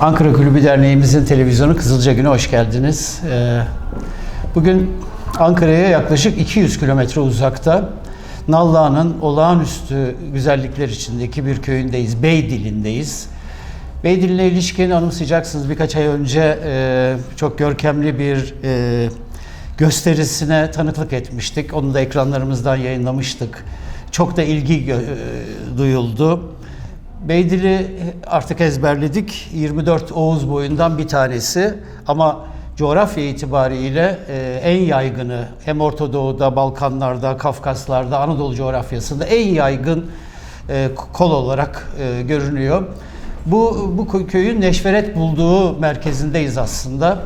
Ankara Kulübü Derneğimizin televizyonu Kızılca Günü hoş geldiniz. Ee, Bugün Ankara'ya yaklaşık 200 kilometre uzakta Nallıhan'ın olağanüstü güzellikler içindeki bir köyündeyiz. Beydil'indeyiz. Beydil'le ilişkin anımsayacaksınız birkaç ay önce e, çok görkemli bir e, gösterisine tanıklık etmiştik. Onu da ekranlarımızdan yayınlamıştık. Çok da ilgi e, duyuldu. Beydil'i artık ezberledik. 24 Oğuz boyundan bir tanesi ama coğrafya itibariyle e, en yaygını hem Orta Doğu'da, Balkanlar'da, Kafkaslar'da, Anadolu coğrafyasında en yaygın e, kol olarak e, görünüyor. Bu, bu kö- köyün neşveret bulduğu merkezindeyiz aslında.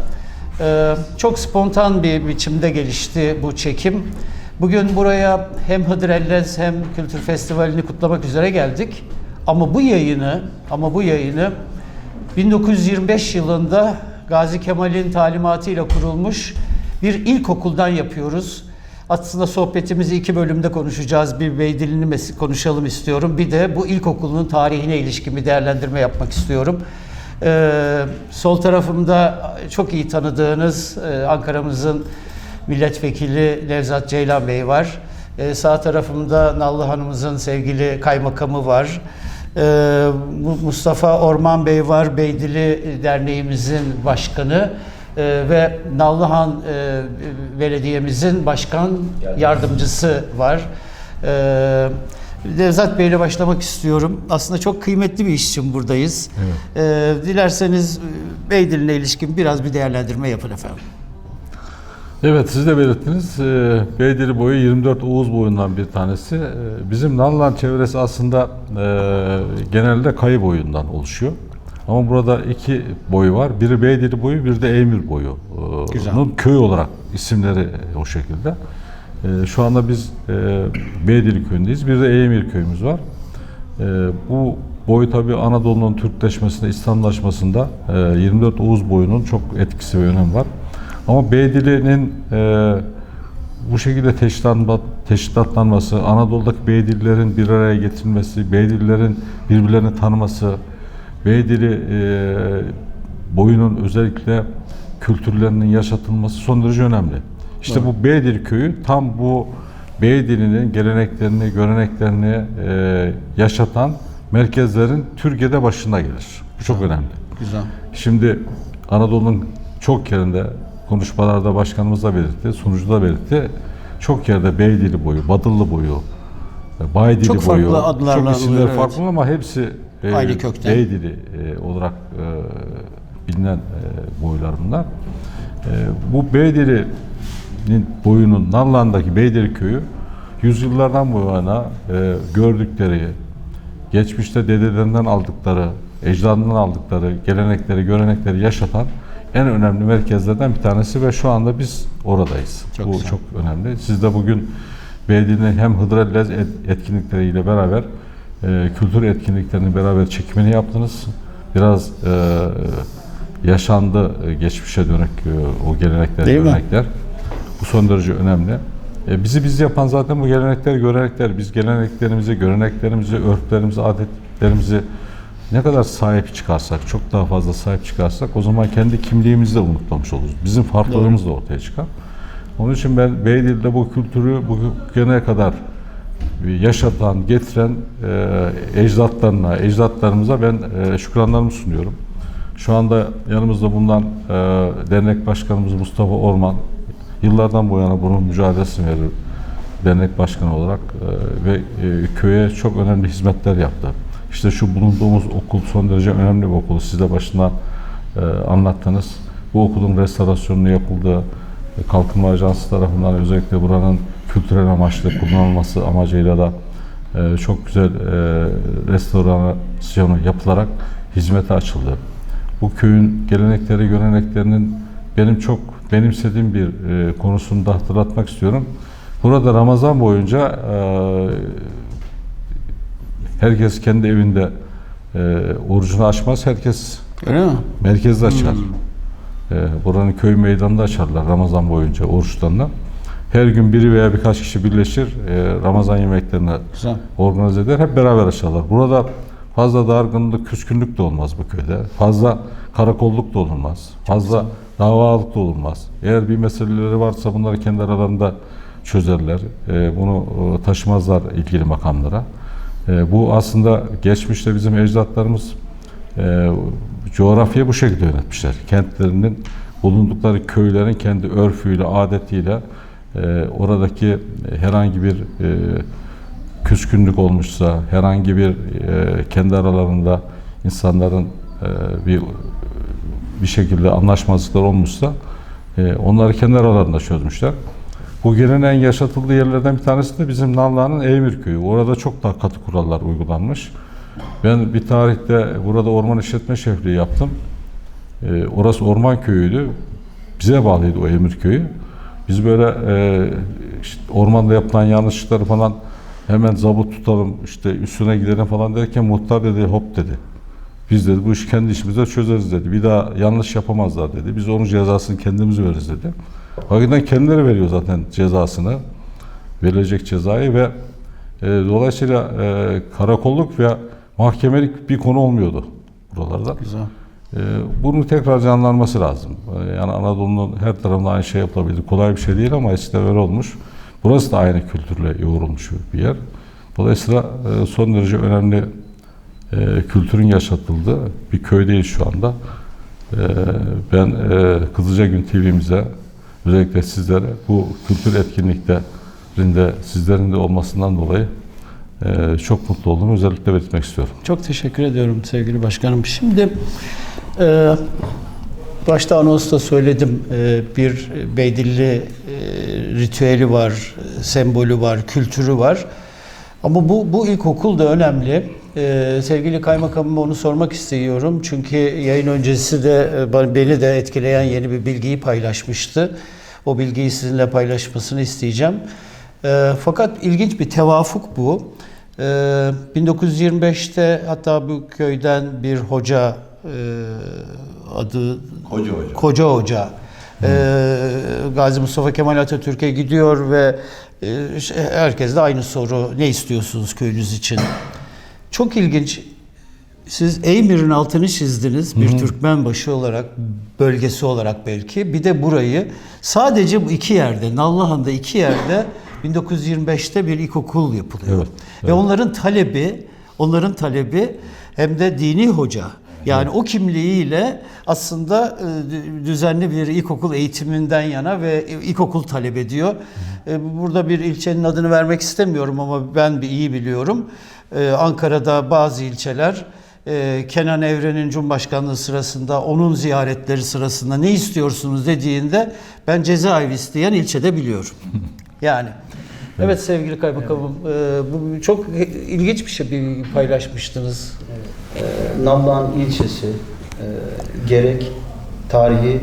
Çok spontan bir biçimde gelişti bu çekim. Bugün buraya hem Hıdrellez hem Kültür Festivali'ni kutlamak üzere geldik. Ama bu yayını, ama bu yayını 1925 yılında Gazi Kemal'in talimatıyla kurulmuş bir ilkokuldan yapıyoruz. Aslında sohbetimizi iki bölümde konuşacağız. Bir Beydilini konuşalım istiyorum. Bir de bu ilkokulun tarihine ilişkin bir değerlendirme yapmak istiyorum. Ee, sol tarafımda çok iyi tanıdığınız e, Ankara'mızın milletvekili Nevzat Ceylan Bey var. Ee, sağ tarafımda Nallı Hanım'ızın sevgili kaymakamı var. Ee, Mu- Mustafa Orman Bey var, Beydili Derneğimizin başkanı Ee, ve Nallıhan e, Belediye'mizin başkan yardımcısı var. Ee, Nevzat Bey ile başlamak istiyorum. Aslında çok kıymetli bir iş için buradayız. Ee, dilerseniz e, Beydil'le ilişkin biraz bir değerlendirme yapın efendim. Evet siz de belirttiniz. Beydiri boyu 24 Oğuz boyundan bir tanesi. Ee, Bizim Nallıhan çevresi aslında e, genelde kayı boyundan oluşuyor. Ama burada iki boyu var. Biri Beydiri boyu, bir de Eymir boyu. Ee, Güzel. bunun köy olarak isimleri o şekilde. Şu anda biz e, Beydiri köyündeyiz. Bir de Eymir köyümüz var. Bu boy tabi Anadolu'nun Türkleşmesinde, İslamlaşmasında e, 24 Oğuz boyunun çok etkisi ve önemi var. Ama Beydili'nin e, bu şekilde teşkilatlanma, teşkilatlanması, Anadolu'daki Beydililerin bir araya getirilmesi, Beydililerin birbirlerini tanıması, Beydili e, boyunun özellikle kültürlerinin yaşatılması son derece önemli. İşte bu Beydil köyü tam bu Beydili'nin geleneklerini, göreneklerini e, yaşatan merkezlerin Türkiye'de başında gelir. Bu çok önemli. Güzel. Şimdi Anadolu'nun çok yerinde konuşmalarda başkanımız da belirtti, sunucu da belirtti. Çok yerde Beydili boyu, Badıllı boyu, e, Baydili Çok farklı boyu, adlarla çok isimler evet. farklı ama hepsi e, Aynı kökten. Beydili e, olarak e, bilinen e, boylar bunlar. E, bu Beydili'nin boyunun Nallıhan'daki Beydili köyü yüzyıllardan bu yana e, gördükleri, geçmişte dedelerinden aldıkları, ecdadından aldıkları gelenekleri, görenekleri yaşatan en önemli merkezlerden bir tanesi ve şu anda biz oradayız. Çok Bu güzel. çok önemli. Siz de bugün Belediye'nin hem Hıdrellez et- etkinlikleriyle beraber e, kültür etkinliklerini beraber çekimini yaptınız. Biraz e, yaşandı e, geçmişe dönük e, o gelenekler, Değil mi? görenekler. Bu son derece önemli. E, bizi biz yapan zaten bu gelenekler, görenekler. Biz geleneklerimizi, göreneklerimizi, örflerimizi, adetlerimizi ne kadar sahip çıkarsak, çok daha fazla sahip çıkarsak o zaman kendi kimliğimizi de unutmamış oluruz. Bizim farklılığımız da ortaya çıkar. Onun için ben Beydil'de bu kültürü bugüne kadar yaşatan, getiren e, ecdatlarına, ecdatlarımıza ben e, şükranlarımı sunuyorum. Şu anda yanımızda bulunan e, dernek başkanımız Mustafa Orman yıllardan bu yana bunun mücadelesini verir dernek başkanı olarak e, ve e, köye çok önemli hizmetler yaptı. İşte şu bulunduğumuz okul son derece önemli bir okul. Siz de başından e, anlattınız. Bu okulun restorasyonu yapıldı. E, Kalkınma Ajansı tarafından özellikle buranın kültürel amaçlı kullanılması amacıyla da e, çok güzel e, restorasyonu yapılarak hizmete açıldı. Bu köyün gelenekleri, göreneklerinin benim çok benimsediğim bir e, konusunu da hatırlatmak istiyorum. Burada Ramazan boyunca e, herkes kendi evinde e, orucunu açmaz. Herkes Öyle mi? merkezde açar. E, buranın köy meydanında açarlar Ramazan boyunca oruçlarında. Her gün biri veya birkaç kişi birleşir. e, Ramazan yemeklerini Güzel. organize eder. Hep beraber açarlar. Burada Fazla dargınlık, küskünlük de olmaz bu köyde. Fazla karakolluk da olmaz. Fazla davalık da olmaz. Eğer bir meseleleri varsa bunları kendi aralarında çözerler. E, bunu e, taşımazlar ilgili makamlara. E, bu aslında geçmişte bizim ecdatlarımız e, coğrafyayı bu şekilde yönetmişler. Kentlerinin bulundukları köylerin kendi örfüyle, adetiyle e, oradaki herhangi bir e, küskünlük olmuşsa, herhangi bir e, kendi aralarında insanların e, bir bir şekilde anlaşmazlıklar olmuşsa e, onları kendi aralarında çözmüşler. Bu geleneğin yaşatıldığı yerlerden bir tanesi de bizim Nallıhan'ın Eymir Köyü. Orada çok daha katı kurallar uygulanmış. Ben bir tarihte burada orman işletme şefliği yaptım. E, orası orman köyüydü. Bize bağlıydı o Emir Köyü. Biz böyle e, işte ormanda yapılan yanlışlıkları falan hemen zabıt tutalım, işte üstüne gidelim falan derken muhtar dedi hop dedi. Biz dedi bu işi kendi işimizde çözeriz dedi. Bir daha yanlış yapamazlar dedi. Biz onun cezasını kendimiz veririz dedi. Hakikaten kendileri veriyor zaten cezasını. Verilecek cezayı ve e, dolayısıyla e, karakolluk veya mahkemelik bir konu olmuyordu buralarda. Güzel. Ee, Bunun tekrar canlanması lazım. Ee, Yani Anadolu'nun her tarafında aynı şey yapılabilir. Kolay bir şey değil ama eskiden öyle olmuş. Burası da aynı kültürle yoğrulmuş bir yer. Dolayısıyla e, son derece önemli e, kültürün yaşatıldığı bir köydeyiz şu anda. Ee, Ben e, Kızılcagün TV'mize özellikle sizlere bu kültür etkinliklerinde sizlerin de olmasından dolayı e, çok mutlu oldum. Özellikle belirtmek istiyorum. Çok teşekkür ediyorum sevgili başkanım. Şimdi e, başta anonsta söyledim e, bir Beydilli e, ritüeli var, sembolü var, kültürü var. Ama bu, bu ilkokul da önemli. E, sevgili kaymakamıma onu sormak istiyorum. Çünkü yayın öncesi de e, beni de etkileyen yeni bir bilgiyi paylaşmıştı. O bilgiyi sizinle paylaşmasını isteyeceğim. E, fakat ilginç bir tevafuk bu. Ee, 1925'te hatta bu köyden bir hoca e, adı Koca Hoca. Koca Hoca e, Gazi Mustafa Kemal Atatürk'e gidiyor ve e, herkes de aynı soru ne istiyorsunuz köyünüz için? Çok ilginç. Siz Eymir'in altını çizdiniz bir Türkmen başı olarak, bölgesi olarak belki. Bir de burayı sadece bu iki yerde, Nallıhan'da iki yerde 1925'te bir ilkokul yapılıyor. Evet, Ve onların talebi, onların talebi hem de dini hoca. Yani o kimliğiyle aslında e, düzenli bir ilkokul eğitiminden yana ve ilkokul talep ediyor. E, Burada bir ilçenin adını vermek istemiyorum ama ben bir iyi biliyorum. E, Ankara'da bazı ilçeler e, Kenan Evren'in Cumhurbaşkanlığı sırasında onun ziyaretleri sırasında ne istiyorsunuz dediğinde ben cezaevi isteyen ilçede biliyorum. Yani Evet sevgili kaymakamım, e, bu çok ilginç bir şey bir paylaşmıştınız. Ee, Nallıhan ilçesi e, gerek tarihi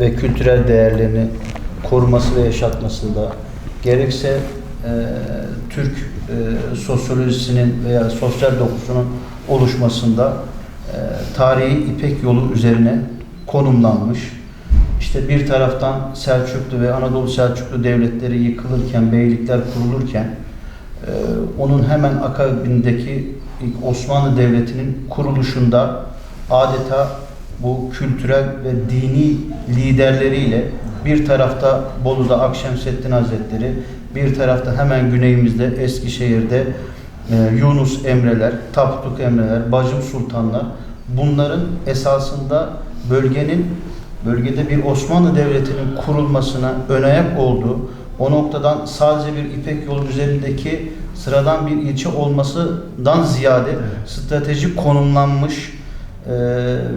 ve kültürel değerlerini koruması ve yaşatmasında gerekse e, Türk e, sosyolojisinin veya sosyal dokusunun oluşmasında e, tarihi İpek yolu üzerine konumlanmış. İşte bir taraftan Selçuklu ve Anadolu Selçuklu devletleri yıkılırken, beylikler kurulurken ee, onun hemen akabindeki Osmanlı Devleti'nin kuruluşunda adeta bu kültürel ve dini liderleriyle bir tarafta Bolu'da Akşemseddin Hazretleri, bir tarafta hemen güneyimizde Eskişehir'de e, Yunus Emreler, Tapduk Emreler, Bacım Sultanlar. Bunların esasında bölgenin bölgede bir Osmanlı Devleti'nin kurulmasına ön ayak olduğu, o noktadan sadece bir İpek yolu üzerindeki sıradan bir ilçe olmasından ziyade stratejik konumlanmış e,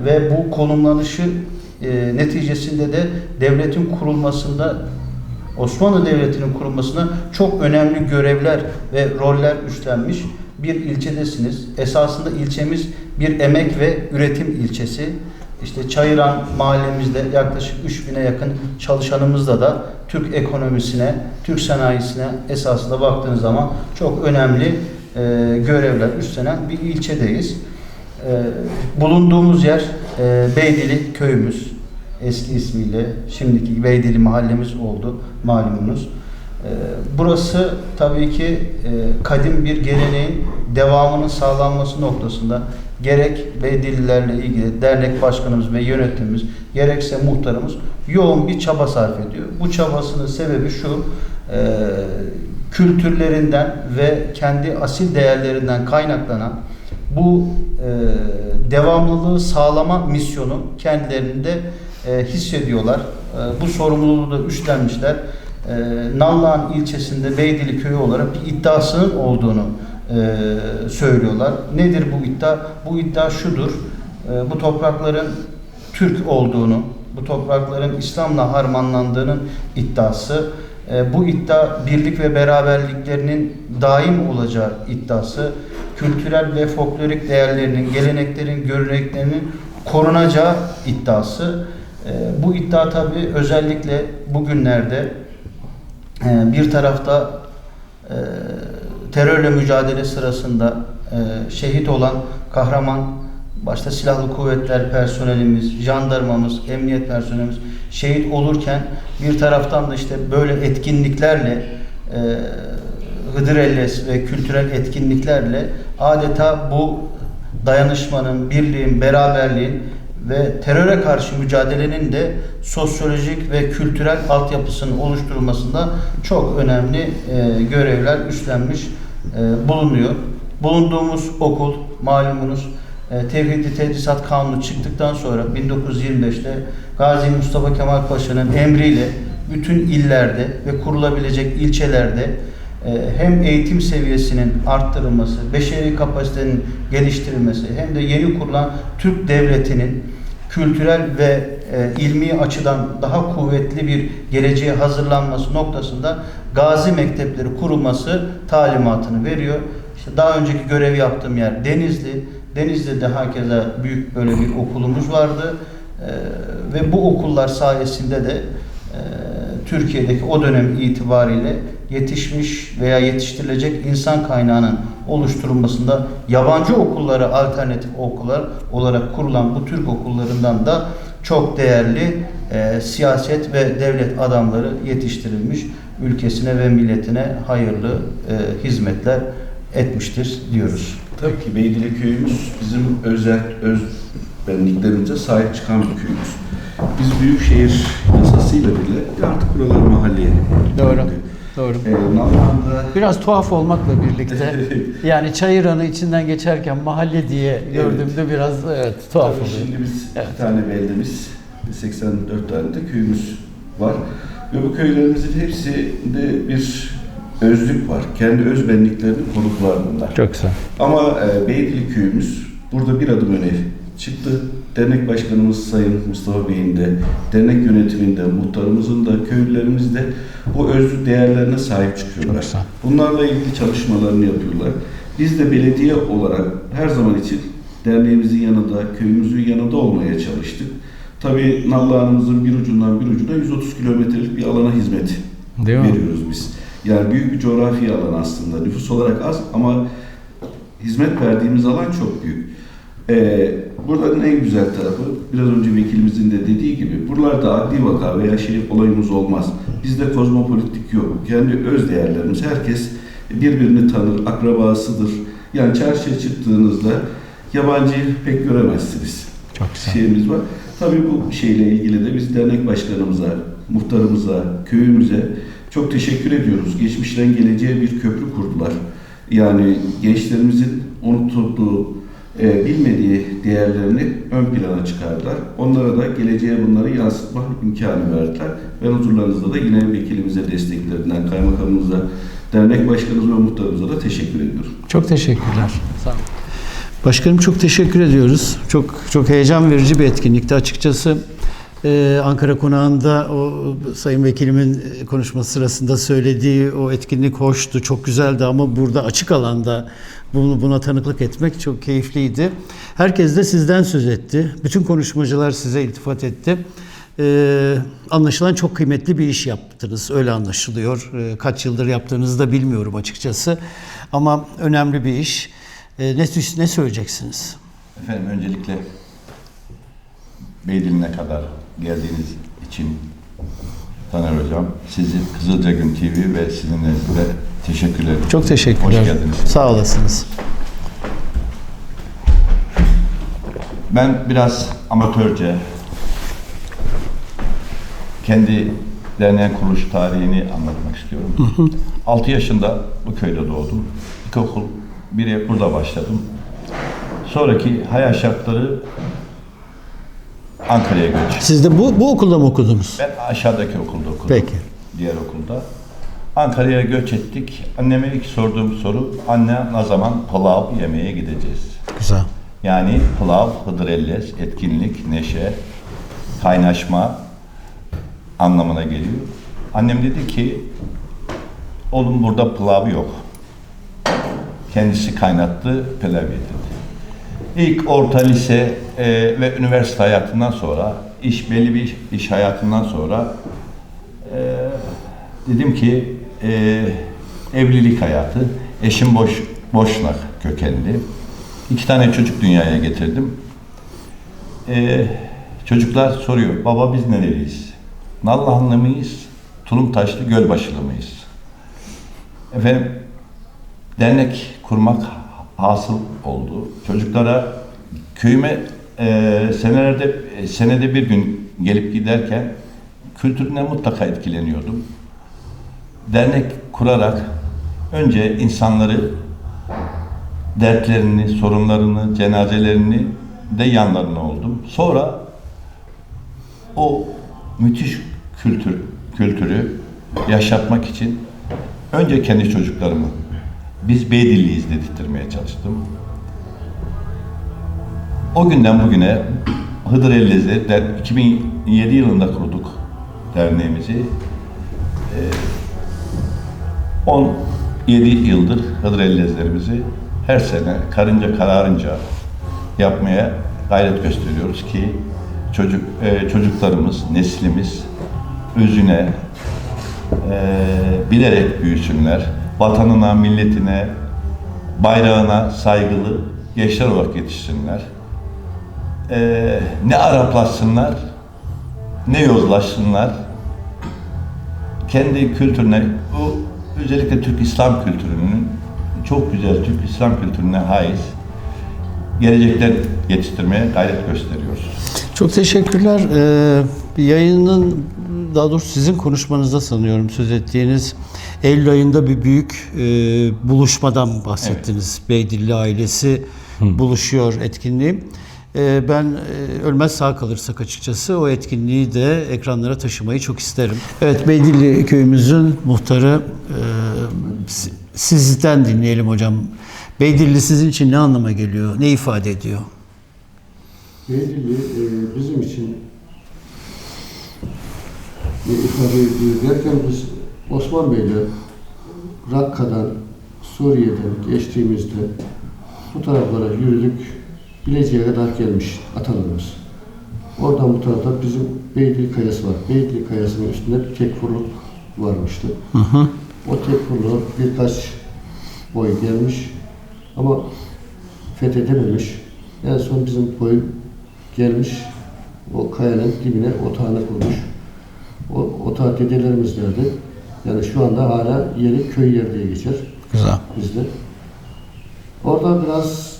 ve bu konumlanışı e, neticesinde de devletin kurulmasında Osmanlı Devleti'nin kurulmasına çok önemli görevler ve roller üstlenmiş bir ilçedesiniz. Esasında ilçemiz bir emek ve üretim ilçesi. İşte Çayıran mahallemizde yaklaşık 3000'e yakın çalışanımızla da Türk ekonomisine, Türk sanayisine esasında baktığınız zaman çok önemli e, görevler üstlenen bir ilçedeyiz. E, bulunduğumuz yer e, Beydili köyümüz. Eski ismiyle şimdiki Beydili mahallemiz oldu malumunuz. Burası tabii ki e, kadim bir geleneğin devamının sağlanması noktasında gerek Beydillilerle ilgili dernek başkanımız ve yönetimimiz gerekse muhtarımız yoğun bir çaba sarf ediyor. Bu çabasının sebebi şu, e, kültürlerinden ve kendi asil değerlerinden kaynaklanan bu e, devamlılığı sağlama misyonu kendilerinde e, hissediyorlar. E, bu sorumluluğu da üstlenmişler. E, Nallıhan ilçesinde Beydili köyü olarak bir iddiasının olduğunu e, söylüyorlar. Nedir bu iddia? Bu iddia şudur. E, bu toprakların Türk olduğunu, bu toprakların İslam'la harmanlandığının iddiası. E, bu iddia birlik ve beraberliklerinin daim olacağı iddiası. Kültürel ve folklorik değerlerinin, geleneklerin, göreneklerinin korunacağı iddiası. E, bu iddia tabi özellikle bugünlerde e, bir tarafta terörle mücadele sırasında şehit olan kahraman başta silahlı kuvvetler personelimiz, jandarmamız, emniyet personelimiz şehit olurken bir taraftan da işte böyle etkinliklerle e, Hıdrellez ve kültürel etkinliklerle adeta bu dayanışmanın, birliğin, beraberliğin ve teröre karşı mücadelenin de sosyolojik ve kültürel altyapısının oluşturulmasında çok önemli e, görevler üstlenmiş e, bulunuyor. Bulunduğumuz okul malumunuz e, Tevhid-i Tedrisat Kanunu çıktıktan sonra 1925'te Gazi Mustafa Kemal Paşa'nın emriyle bütün illerde ve kurulabilecek ilçelerde e, hem eğitim seviyesinin arttırılması, beşeri kapasitenin geliştirilmesi hem de yeni kurulan Türk devletinin kültürel ve e, ilmi açıdan daha kuvvetli bir geleceğe hazırlanması noktasında gazi mektepleri kurulması talimatını veriyor. İşte daha önceki görev yaptığım yer Denizli. Denizli'de hakeza büyük böyle bir okulumuz vardı. E, ve bu okullar sayesinde de e, Türkiye'deki o dönem itibariyle yetişmiş veya yetiştirilecek insan kaynağının oluşturulmasında yabancı okullara alternatif okullar olarak kurulan bu Türk okullarından da çok değerli e, siyaset ve devlet adamları yetiştirilmiş, ülkesine ve milletine hayırlı e, hizmetler etmiştir diyoruz. Tabii ki Beydili köyümüz bizim özel öz benliklerimize sahip çıkan bir köyümüz. Biz büyükşehir yasasıyla bile artık buralar mahalleye Doğru. Doğru. Ee, Nallıhan'da Biraz tuhaf olmakla birlikte yani Çayıran'ı içinden geçerken mahalle diye gördüğümde biraz evet tuhaf tabii oluyor. şimdi biz Evet. iki tane beldemiz, 84 tane de köyümüz var. Ve bu köylerimizin hepsinde bir özlük var. Kendi öz benliklerini koruklar bunlar. Çok güzel. Ama e, Beydili köyümüz burada bir adım öne çıktı. Dernek başkanımız Sayın Mustafa Bey'in de, dernek yönetiminde, muhtarımızın da, köylülerimiz de bu özlü değerlerine sahip çıkıyorlar. Bunlarla ilgili çalışmalarını yapıyorlar. Biz de belediye olarak her zaman için derneğimizin yanında, köyümüzün yanında olmaya çalıştık. Tabii Nallıhan'ımızın bir ucundan bir ucuna 130 kilometrelik bir alana hizmet Değil mi? veriyoruz biz. Yani büyük bir coğrafi alan aslında. Nüfus olarak az ama hizmet verdiğimiz alan çok büyük. Ee, buranın en güzel tarafı, biraz önce vekilimizin de dediği gibi, buralarda adli vaka veya şey olayımız olmaz. Bizde kozmopolitik yok. Kendi öz değerlerimiz, herkes birbirini tanır, akrabasıdır. Yani çarşıya çıktığınızda yabancıyı pek göremezsiniz Çok güzel. şeyimiz var. Tabii bu şeyle ilgili de biz dernek başkanımıza, muhtarımıza, köyümüze çok teşekkür ediyoruz. Geçmişten geleceğe bir köprü kurdular. Yani gençlerimizin unuttuğu, e, bilmediği değerlerini ön plana çıkardılar. Onlara da geleceğe bunları yansıtma imkanı verdiler. Ben huzurlarınızda da yine vekilimize desteklerinden, kaymakamımıza, dernek başkanımıza ve muhtarımıza da teşekkür ediyorum. Çok teşekkürler. Sağ olun. Başkanım çok teşekkür ediyoruz. Çok çok heyecan verici bir etkinlikti açıkçası. Ee, Ankara Konağı'nda o Sayın Vekilimin konuşması sırasında söylediği o etkinlik hoştu, çok güzeldi ama burada açık alanda bunu buna tanıklık etmek çok keyifliydi. Herkes de sizden söz etti. Bütün konuşmacılar size iltifat etti. Ee, anlaşılan çok kıymetli bir iş yaptınız. Öyle anlaşılıyor. Ee, kaç yıldır yaptığınızı da bilmiyorum açıkçası. Ama önemli bir iş. Ee, ne, ne söyleyeceksiniz? Efendim öncelikle Beydil'ine kadar geldiğiniz için Taner Hocam. Sizi Kızılcagün TV ve sizin nezdinde teşekkür ederim. Çok teşekkürler. Hoş geldiniz. Sağ olasınız. Ben biraz amatörce kendi derneğin kuruluş tarihini anlatmak istiyorum. 6 yaşında bu köyde doğdum. İlkokul 1'e burada başladım. Sonraki hayat şartları Ankara'ya göç. Siz de bu, bu okulda mı okudunuz? Ben aşağıdaki okulda okudum. Peki. Diğer okulda. Ankara'ya göç ettik. Anneme ilk sorduğum soru, anne ne zaman pilav yemeye gideceğiz? Güzel. Yani pilav, hıdrellez, etkinlik, neşe, kaynaşma anlamına geliyor. Annem dedi ki, oğlum burada pilav yok. Kendisi kaynattı, pilav yedirdi. İlk orta lise e, ve üniversite hayatından sonra, iş belli bir iş hayatından sonra e, dedim ki e, evlilik hayatı, eşim boş boşnak kökenli. İki tane çocuk dünyaya getirdim. E, çocuklar soruyor, baba biz nereliyiz? Nallıhanlı mıyız? Tulumtaşlı Gölbaşılı mıyız? Efendim, dernek kurmak hasıl oldu. Çocuklara köyüme e, senelerde e, senede bir gün gelip giderken kültürüne mutlaka etkileniyordum. Dernek kurarak önce insanları dertlerini, sorunlarını, cenazelerini de yanlarına oldum. Sonra o müthiş kültür kültürü yaşatmak için önce kendi çocuklarımı biz Beydilliyiz dedirtmeye çalıştım. O günden bugüne Hıdır Ellezi der, 2007 yılında kurduk derneğimizi. Ee, 17 yıldır Hıdır Ellezlerimizi her sene karınca kararınca yapmaya gayret gösteriyoruz ki çocuk e, çocuklarımız, neslimiz özüne e, bilerek büyüsünler. Vatanına, milletine, bayrağına saygılı gençler olarak yetişsinler. E, ne Araplaşsınlar, ne yozlaşsınlar. Kendi kültürüne, bu özellikle Türk İslam kültürünün çok güzel Türk İslam kültürüne haiz gelecekler yetiştirmeye gayret gösteriyoruz. Çok teşekkürler. Ee, yayının daha doğrusu sizin konuşmanızda sanıyorum söz ettiğiniz Eylül ayında bir büyük e, buluşmadan bahsettiniz. Beydilli ailesi buluşuyor etkinliği. Ee, ben e, ölmez sağ kalırsak açıkçası o etkinliği de ekranlara taşımayı çok isterim. Evet Beydilli köyümüzün muhtarı e, si- sizden dinleyelim hocam. Beydilli sizin için ne anlama geliyor? Ne ifade ediyor? Beydilli e, bizim için ifade ediyor derken biz Osman Bey'le Rakka'dan, Suriye'den geçtiğimizde bu taraflara yürüdük. Bilecik'e kadar gelmiş atalarımız. Oradan bu tarafta bizim Beydili Kayası var. Beydili Kayası'nın üstünde bir tekfurluk varmıştı. O tekfurluğa birkaç boy gelmiş ama fethedememiş. En son bizim boy gelmiş o kayanın dibine otağını kurmuş. O otağı dedelerimiz derdi. Yani şu anda hala yeri köy yer diye geçer Güzel. bizde. Orada biraz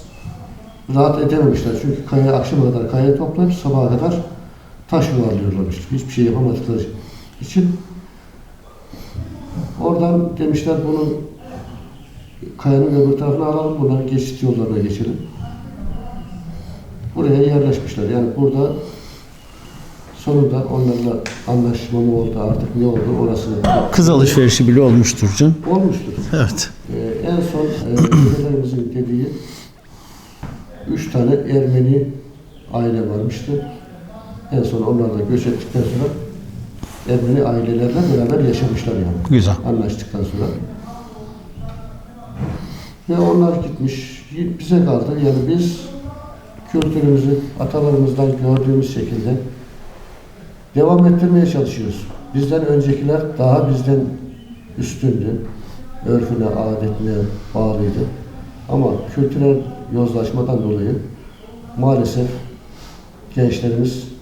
rahat edememişler. Çünkü kaya akşama kadar kayayı toplayıp sabaha kadar taş yuvarlıyorlarmış. Hiçbir şey yapamadıkları için. Oradan demişler bunu kayanın öbür tarafına alalım, bunları geçit yollarına geçelim. Buraya yerleşmişler. Yani burada sonunda onlarla anlaşma mı oldu artık ne oldu orasını Kız alışverişi bile olmuştur canım. olmuştur. Evet. Ee, en son e, dedelerimizin dediği üç tane Ermeni aile varmıştı. En son onlarla göç ettikten sonra Ermeni ailelerle beraber yaşamışlar yani. Güzel. Anlaştıktan sonra. Ve onlar gitmiş. Bize kaldı. Yani biz kültürümüzü atalarımızdan gördüğümüz şekilde devam ettirmeye çalışıyoruz. Bizden öncekiler daha bizden üstündü. Örfüne, adetine bağlıydı. Ama kültürel yozlaşmadan dolayı maalesef gençlerimiz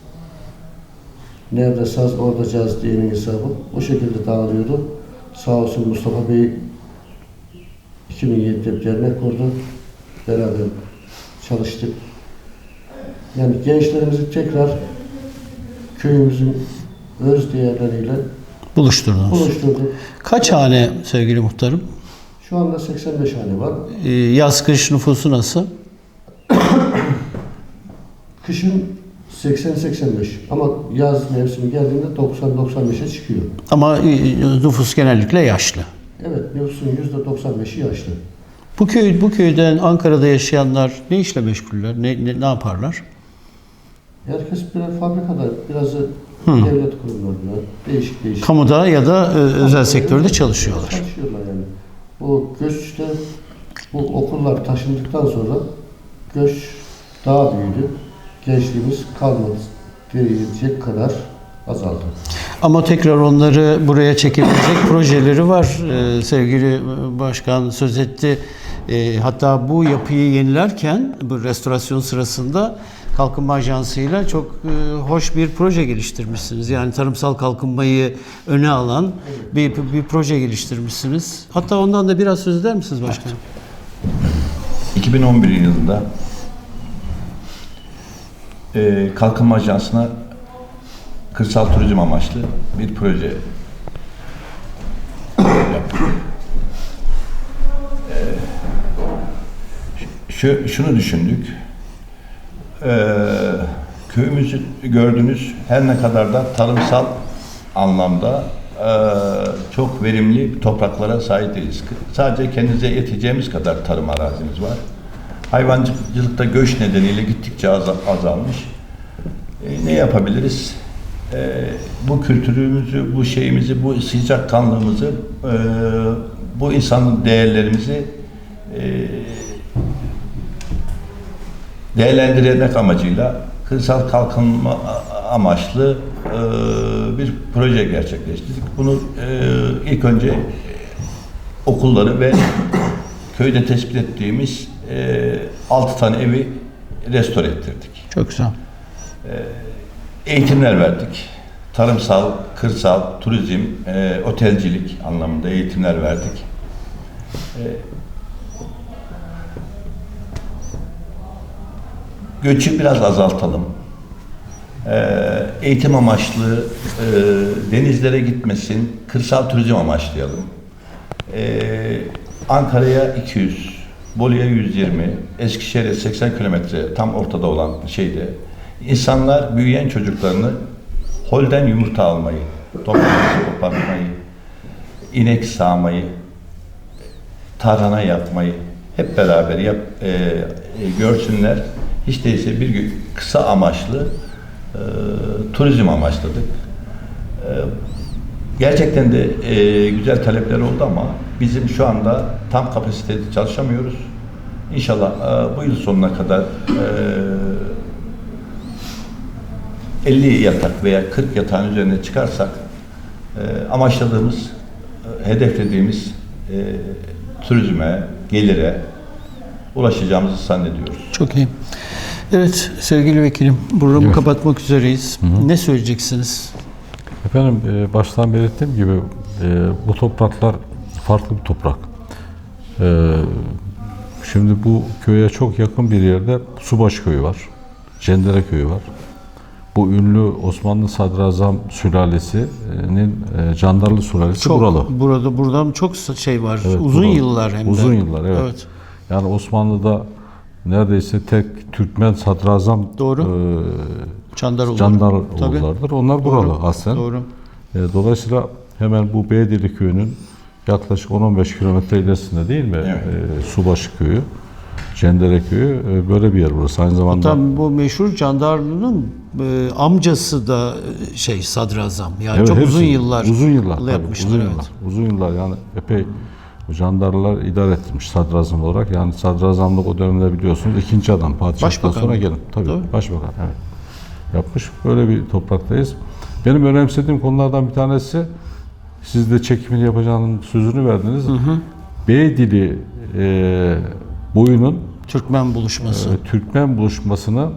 Nerede saz orada caz diyenin hesabı. O şekilde dağılıyordu. Sağ olsun Mustafa Bey 2007'de bir dernek kurdu. Beraber çalıştık. Yani gençlerimizi tekrar köyümüzün öz değerleriyle Buluşturdunuz. buluşturduk. Kaç hane sevgili muhtarım? Şu anda 85 hane var. Ee, Yaz kış nüfusu nasıl? Kışın 80-85 ama yaz mevsimi geldiğinde 90-95'e çıkıyor. Ama e, nüfus genellikle yaşlı. Evet nüfusun %95'i yaşlı. Bu köy bu köyden Ankara'da yaşayanlar ne işle meşguller? Ne ne, ne yaparlar? Herkes birer fabrikada, birazı devlet kurumlarında, değişik değişik. Kamuda ya da e, özel sektörde çalışıyorlar. Çalışıyorlar yani. Bu göçte bu okullar taşındıktan sonra göç daha büyüdü. Gençliğimiz kalmadı diyecek kadar azaldı. Ama tekrar onları buraya çekebilecek projeleri var. Ee, sevgili başkan söz etti. Ee, hatta bu yapıyı yenilerken bu restorasyon sırasında Kalkınma Ajansı ile çok e, hoş bir proje geliştirmişsiniz. Yani tarımsal kalkınmayı öne alan bir, bir proje geliştirmişsiniz. Hatta ondan da biraz söz eder misiniz başkanım? 2011 yılında e, Kalkınma Ajansı'na kırsal turizm amaçlı bir proje yaptık. E, şu, şunu düşündük. E, köyümüzü gördüğünüz her ne kadar da tarımsal anlamda e, çok verimli topraklara sahip değiliz. Sadece kendimize yeteceğimiz kadar tarım arazimiz var. Hayvancılıkta göç nedeniyle gittikçe aza- azalmış. E, ne yapabiliriz? E, bu kültürümüzü, bu şeyimizi, bu sıcak kanlığımızı, e, bu insanın değerlerimizi e, değerlendirmek amacıyla kırsal kalkınma amaçlı e, bir proje gerçekleştirdik. Bunu e, ilk önce okulları ve köyde tespit ettiğimiz e, 6 tane evi restore ettirdik. Çok güzel. Eğitimler verdik. Tarımsal, kırsal, turizm, e, otelcilik anlamında eğitimler verdik. E, göçü biraz azaltalım. E, eğitim amaçlı e, denizlere gitmesin, kırsal turizm amaçlayalım. E, Ankara'ya 200, Bolu'ya 120, Eskişehir'e 80 kilometre tam ortada olan şeyde insanlar büyüyen çocuklarını holden yumurta almayı, domatesi kopartmayı, inek sağmayı, tarhana yapmayı hep beraber yap, e, e, görsünler. Hiç değilse bir gün kısa amaçlı e, turizm amaçladık. E, gerçekten de e, güzel talepler oldu ama bizim şu anda tam kapasitede çalışamıyoruz. İnşallah e, bu yıl sonuna kadar e, 50 yatak veya 40 yatağın üzerine çıkarsak e, amaçladığımız, e, hedeflediğimiz e, turizme, gelire ulaşacağımızı zannediyoruz. Çok iyi. Evet sevgili vekilim programı Evet. kapatmak üzereyiz. Ne söyleyeceksiniz? Efendim e, baştan belirttiğim gibi e, bu topraklar farklı bir toprak. E, şimdi bu köye çok yakın bir yerde Subaş köyü var. Cendere köyü var. Bu ünlü Osmanlı Sadrazam sülalesinin Candarlı sülalesi Çok buralı. burada buradan çok şey var. Evet, Uzun buralı. yıllar hem de. Uzun yıllar evet. Yani Osmanlı'da neredeyse tek Türkmen sadrazam Doğru. e, Çandaroğulları. Tabii. Candaroğullarıdır. Onlar buralı aslen. Doğru. E, Dolayısıyla hemen bu Beydili köyünün yaklaşık 10-15 kilometre ilerisinde değil mi? Evet. E, Subaşı köyü, Cendere köyü e, böyle bir yer burası. Aynı zamanda Hatta bu meşhur Candarlı'nın e, amcası da e, şey sadrazam. Yani Evet, çok hepsi uzun yıllar uzun yıllar tabii, yapmışlar. uzun evet. yıllar, uzun yıllar yani epey bu jandarlar idare etmiş sadrazam olarak. Yani sadrazamlık o dönemde biliyorsunuz ikinci adam padişahtan Başbakan sonra gelin. Tabii Doğru. başbakan evet. Yapmış. Böyle bir topraktayız. Benim önemsediğim konulardan bir tanesi siz de çekimini yapacağının sözünü verdiniz. B dili e, boyunun Türkmen buluşması. e, Türkmen buluşmasını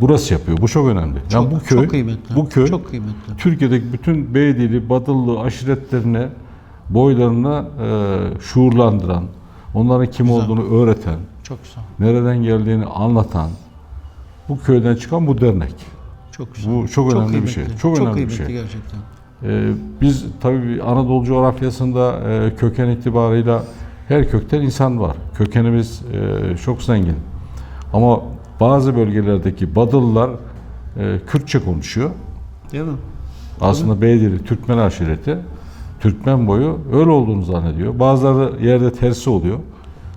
burası yapıyor. Bu çok önemli. Çok- yani bu köy, çok kıymetli. bu köy Çok kıymetli. Türkiye'deki bütün Beydili, Badıllı aşiretlerine, boylarına e, şuurlandıran, onların kim Güzel. olduğunu öğreten, Çok güzel. nereden geldiğini anlatan, bu köyden çıkan bu dernek. Çok güzel. Bu çok önemli bir şey. kıymetli. Çok önemli bir şey. gerçekten. Ee, biz tabii Anadolu coğrafyasında e, köken itibarıyla her kökten insan var. Kökenimiz e, çok zengin. Ama bazı bölgelerdeki Badılılar e, Kürtçe konuşuyor. Değil mi? Aslında Beydili Türkmen aşireti Türkmen boyu öyle olduğunu zannediyor. Bazıları yerde tersi oluyor.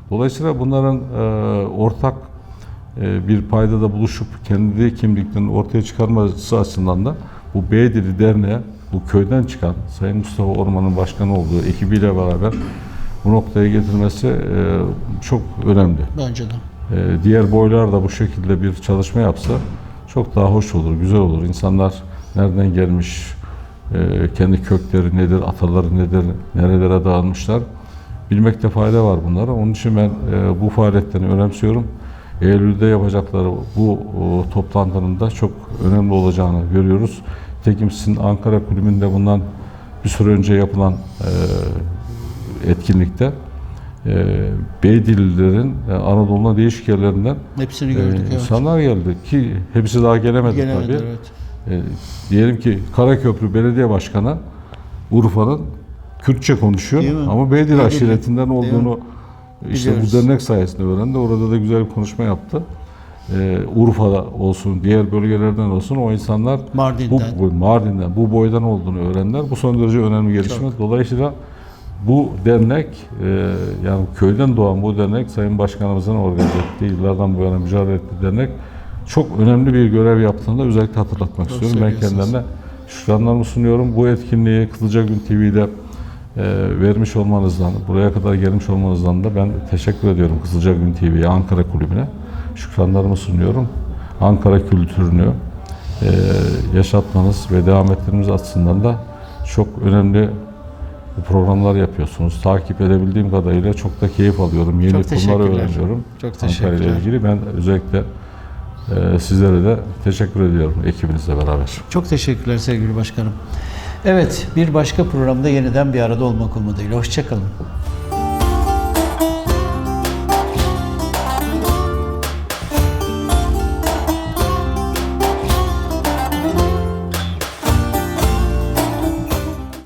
Dolayısıyla bunların e, ortak e, bir paydada buluşup kendi kimliklerini ortaya çıkarması açısından da bu Beydili Derneği bu köyden çıkan Sayın Mustafa Orman'ın başkanı olduğu ekibiyle beraber bu noktaya getirmesi e, çok önemli. Bence de. Ee, diğer boylar da bu şekilde bir çalışma yapsa çok daha hoş olur, güzel olur. İnsanlar nereden gelmiş, e, kendi kökleri nedir, ataları nedir, nerelere dağılmışlar bilmekte fayda var bunlara. Onun için ben e, bu faaliyetlerini önemsiyorum. Eylül'de yapacakları bu toplantının da çok önemli olacağını görüyoruz. Tekim sizin Ankara Kulübü'nde bundan bir süre önce yapılan e, etkinlikte e, Beydillilerin Anadolu'nun değişik yerlerinden Hepsini gördük. evet. insanlar geldi ki hepsi daha gelemedi, Gelemedi, tabii. evet. E, diyelim ki Karaköprü Belediye Başkanı Urfa'nın Kürtçe konuşuyor ama Beydil aşiretinden olduğunu işte Biliyoruz. bu dernek sayesinde öğrendi. Orada da güzel bir konuşma yaptı. E, Urfa'da olsun, diğer bölgelerden olsun o insanlar Mardin'den. bu, Mardin'den, bu boydan olduğunu öğrendiler. Bu son derece önemli gelişme. Dolayısıyla bu dernek, e, yani köyden doğan bu dernek, Sayın Başkanımızın organize ettiği, yıllardan bu yana mücadele ettiği dernek çok önemli bir görev yaptığını da özellikle hatırlatmak Doğru istiyorum. Ben kendilerine şükranlarımı sunuyorum. Bu etkinliği Kızılcagün TV'de e, vermiş olmanızdan, buraya kadar gelmiş olmanızdan da ben teşekkür ediyorum Kızılcagün TV'ye, Ankara Kulübü'ne. Şükranlarımı sunuyorum. Ankara kültürünü e, yaşatmanız ve devam ettirmeniz açısından da çok önemli programlar yapıyorsunuz. Takip edebildiğim kadarıyla çok da keyif alıyorum. Yeni Çok konular öğreniyorum. Çok Ankara teşekkürler. ile ilgili. Ben özellikle e, sizlere de teşekkür ediyorum ekibinizle beraber. Çok teşekkürler sevgili başkanım. Evet, bir başka programda yeniden bir arada olmak umuduyla. Hoşçakalın.